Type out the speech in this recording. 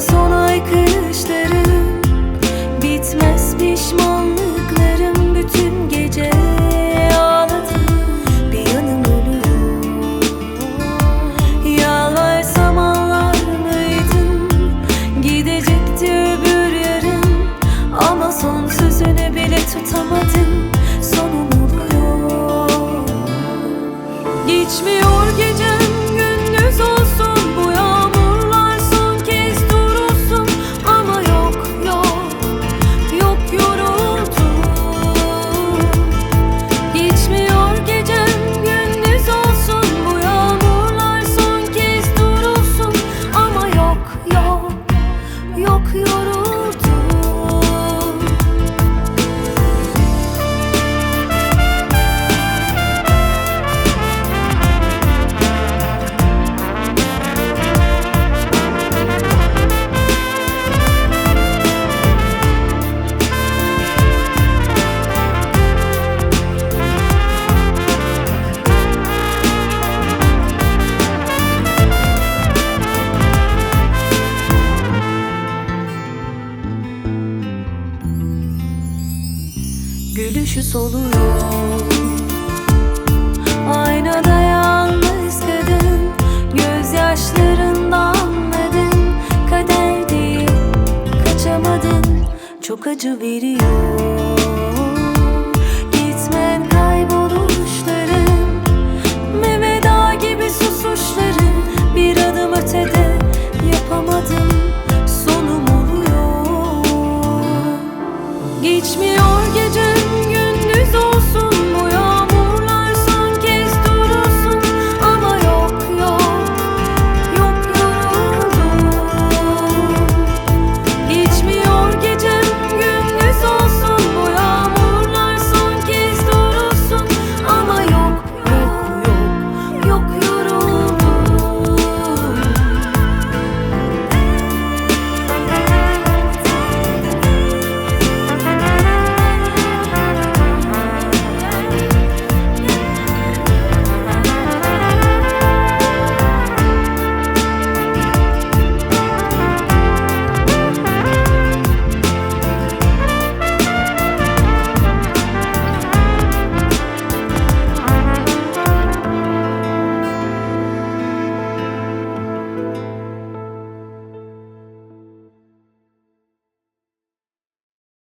sono yok yok. gülüşü soluyor Aynada yalnız kadın Gözyaşlarından anladın. Kader değil kaçamadın Çok acı veriyor. Gitmen kayboluşların Ve gibi susuşların Bir adım ötede yapamadım.